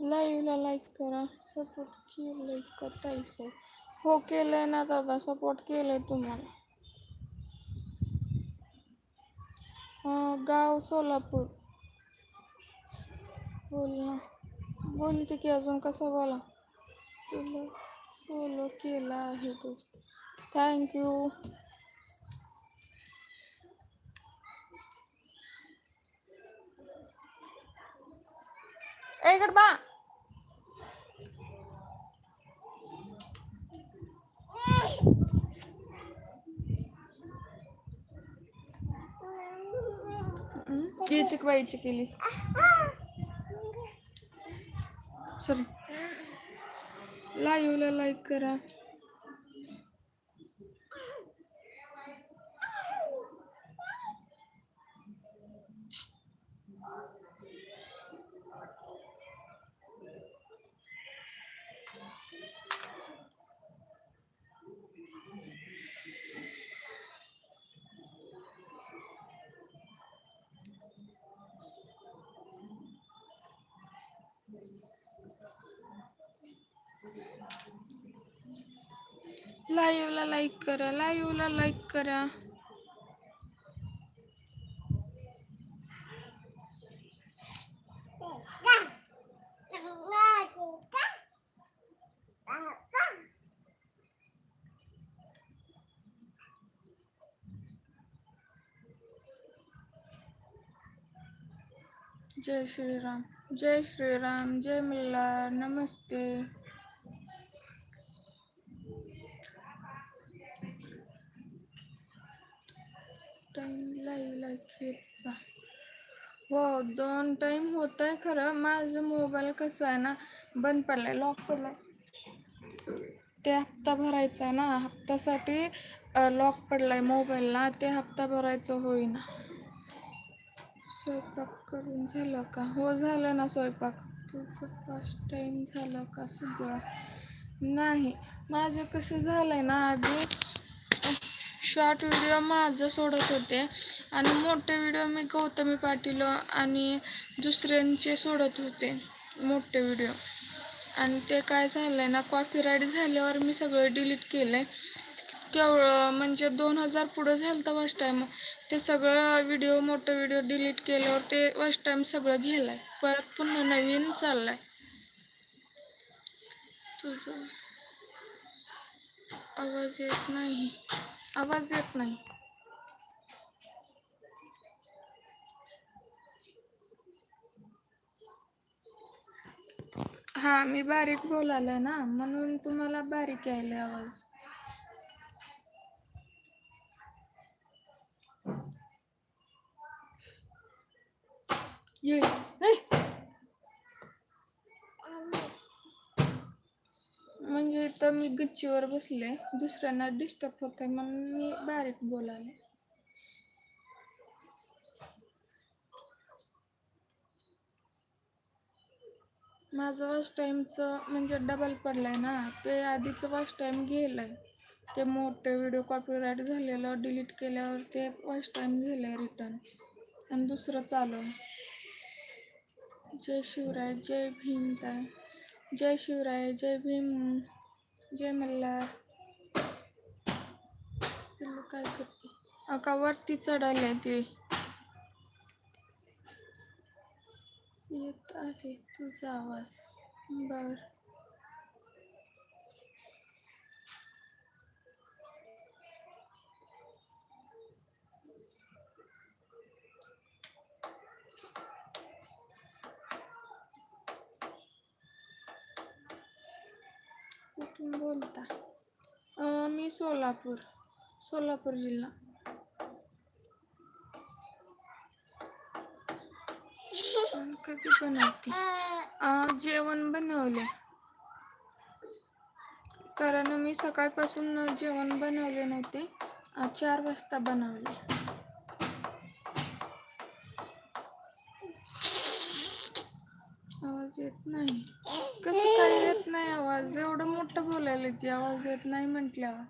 लाईव्हला लाईक करा. सपोर्ट केलं का ताईसाहेब? हो केलंय ना दादा. सपोर्ट केलंय तुम्हाला. गाव सोलापूर. बोल ना बोलते की अजून कसं बोला? तुला फॉलो केला आहे तू. थँक्यू ए गडबा! याची बाईची केली. सॉरी लाईव्हला लाईक करा. लाईव्हला लाईक करा लाईव्हला लाईक करा. जय श्रीराम जय श्रीराम जय मल्हार नमस्ते. टाईम लाईव्ह खेळचा हो दोन टाईम होत आहे खरं. माझं मोबाईल कसं आहे ना बंद पडलाय लॉक पडलाय. ते हप्ता भरायचा आहे ना हप्त्यासाठी लॉक पडलाय मोबाईलला ते हप्ता भरायचं होईना. स्वयंपाक करून झालं का? हो झालं ना स्वयंपाक. तुझं फर्स्ट टाईम झालं का सगळं? नाही. माझं कसं झालंय ना आधी शॉर्ट व्हिडिओ माझं सोडत होते. आणि मोठे व्हिडिओ मी गौतमी पाटील आणि दुसऱ्यांचे सोडत होते. मोठे व्हिडिओ आणि ते काय झालंय ना कॉपीराईट झाल्यावर मी सगळं डिलीट केलं आहे केवळ म्हणजे दोन हजार पुढं झालं तर फर्स्ट टाईम ते सगळं व्हिडिओ मोठं व्हिडिओ डिलीट केल्यावर ते फर्स्ट टाईम सगळं गेलंय. परत पुन्हा नवीन चाललाय. तुझं आवाज येत नाही. आवाज येत नाही हा मी बारीक बोलायला ना म्हणून तुम्हाला बारीक यायला आवाज. ये म्हणजे इथं मी गच्चीवर बसले. दुसऱ्यांना डिस्टर्ब आहे म्हणून मी बारीक बोलायला माझं वॉश टाईमचं म्हणजे डबल पडलंय ना. ते आधीचं फर्स्ट टाईम गेलंय. ते मोठे व्हिडिओ कॉपीराईट झालेलं डिलीट केल्यावर ते वॉश टाईम गेलंय रिटर्न आणि दुसरं चालू आहे. जय शिवराय जय भीमताय जय शिवराय जय भीम जय मल्हार. काय करते अका वरती चढायला ते. येत आहे तुझा आवाज. बर. तुम्ही बोलता? मी सोलापूर सोलापूर जिल्हा. कधी बनवते? जेवण बनवले. कारण मी सकाळपासून जेवण बनवले नव्हते. चार वाजता बनवले आवाज येत नाही. कसं काय येत नाही आवाज? एवढं मोठं बोलायला की आवाज येत नाही म्हटल्यावर.